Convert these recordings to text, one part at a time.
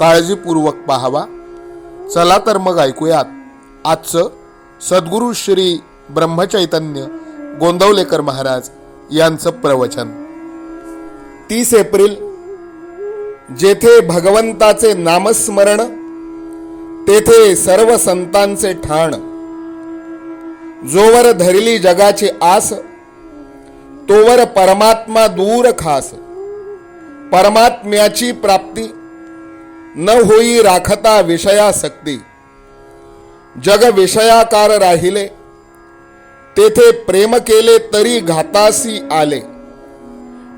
काळजीपूर्वक पाहावा. चला तर मग ऐकूयात. आजचं सद्गुरू श्री ब्रह्मचैतन्य गोंदवलेकर महाराज यांचं प्रवचन. तीस एप्रिल जेथे भगवंताचे नामस्मरण तेथे सर्व संतांचे ठाण. जोवर धरली जगाची आस तोवर परमात्मा दूर खास. परमात्म्याची प्राप्ती न होई राखता विषयासक्ती जग विषयाकार राहिले तेथे प्रेम केले तरी घातासी आले.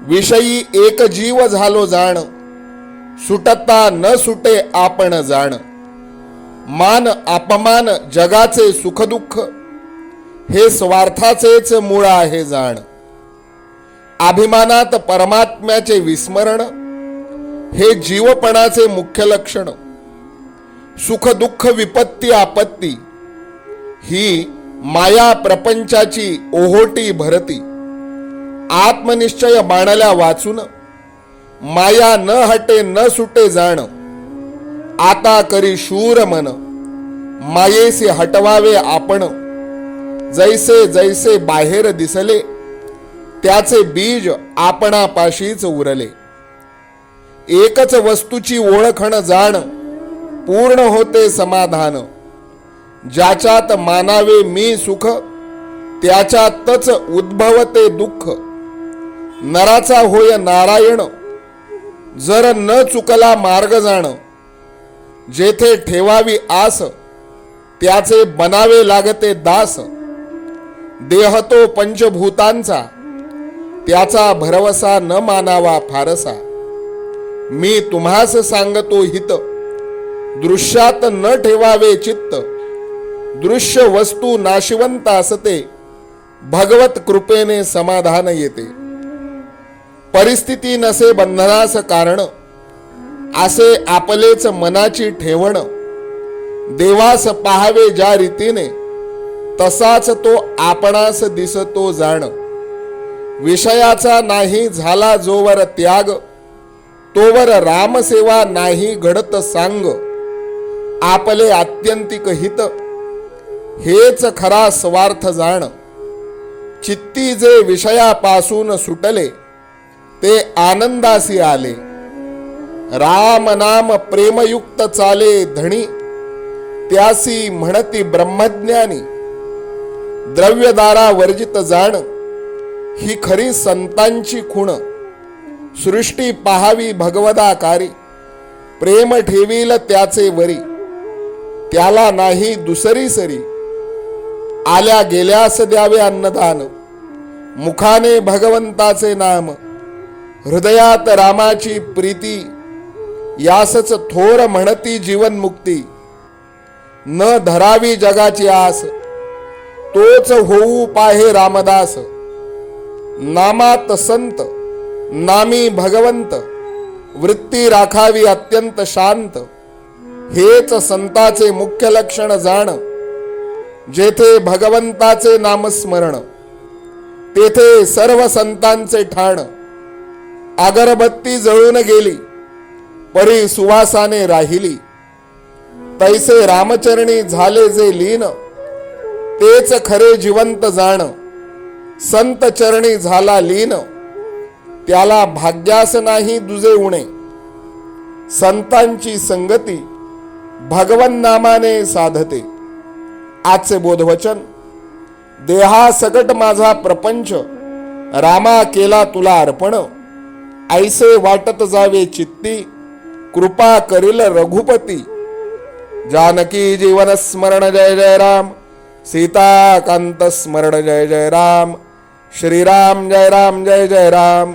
विषयी एक जीव झालो जाण सुटता न सुटे आपण जाण. मान अपमान जगाचे सुखदुःख हे स्वार्थाचेच मूळ आहे जाण. अभिमानात परमात्म्याचे विस्मरण हे जीवपणाचे मुख्य लक्षण. सुख दुःख विपत्ती आपत्ती ही माया प्रपंचाची ओहोटी भरती. आत्मनिश्चय मांडल्या वाचून माया न हटे न सुटे जाण. आता करी शूर मन. मायेसी हटवावे आपण. जैसे जैसे बाहेर दिसले त्याचे बीज आपणापाशीच उरले. एकच वस्तूची ओळखण जाण पूर्ण होते समाधान. ज्याच्यात मानावे मी सुख त्याच्यातच उद्भवते दुःख. नराचा होय नारायण जर न चुकला मार्ग जाण. जेथे ठेवावी आस त्याचे बनावे लागते दास. देह तो पंचभूतांचा त्याचा भरवसा न मानावा फारसा. मी तुम्हास सांगतो हित. दृश्यात न ठेवावे चित्त. दृश्य वस्तू नाशिवंत असते. भगवत कृपेने समाधान येते. परिस्थिती नसे बंधनास कारण. असे आपलेच मनाची ठेवण. देवास पाहावे ज्या रीतीने. तसाच तो आपणास दिसतो जाण. विषयाचा नाही झाला जोवर त्याग. तोवर रामसेवा नाही घडत सांग. आपले आत्यंतिक हित हेच खरा स्वार्थ जाण. चित्ती जे विषयापासून सुटले ते आनंदासी आले. राम नाम प्रेमयुक्त चाले धणी त्यासी म्हणती ब्रह्मज्ञानी. द्रव्यदारा वर्जित जाण ही खरी संतांची खुण. सृष्टी पाहावी भगवदाकारी. प्रेम ठेवील त्याचे वरी. त्याला नाही दुसरी सरी. आल्या गेल्यास द्यावे अन्नदान. मुखाने भगवंताचे नाम. हृदयात रामाची प्रीती. यासच थोर म्हणती जीवनमुक्ती. न धरावी जगाची आस. तोच होऊ पाहे रामदास. नामात संत. नामी भगवंत वृत्ती राखावी अत्यंत शांत हेच संताचे मुख्य लक्षण जाण जेथे भगवंताचे नामस्मरण तेथे सर्व संतांचे ठाण. अगरबत्ती जळून गेली परी सुवासाने राहिली. तैसे रामचरणी झाले जे लीन तेच खरे जिवंत जाण. संत चरणी झाला लीन. त्याला भाग्यास नाही दुजे उणे. संतांची संगती भगवन नामाने साधते. आजचे बोधवचन देहा सकट माझा प्रपंच रामा केला तुला अर्पण ऐसे वाटत जावे चित्ती कृपा करील रघुपती. जानकी जीवन स्मरण जय जय राम. सीताकांत स्मरण जय जय राम. श्रीराम जय राम जय जय राम.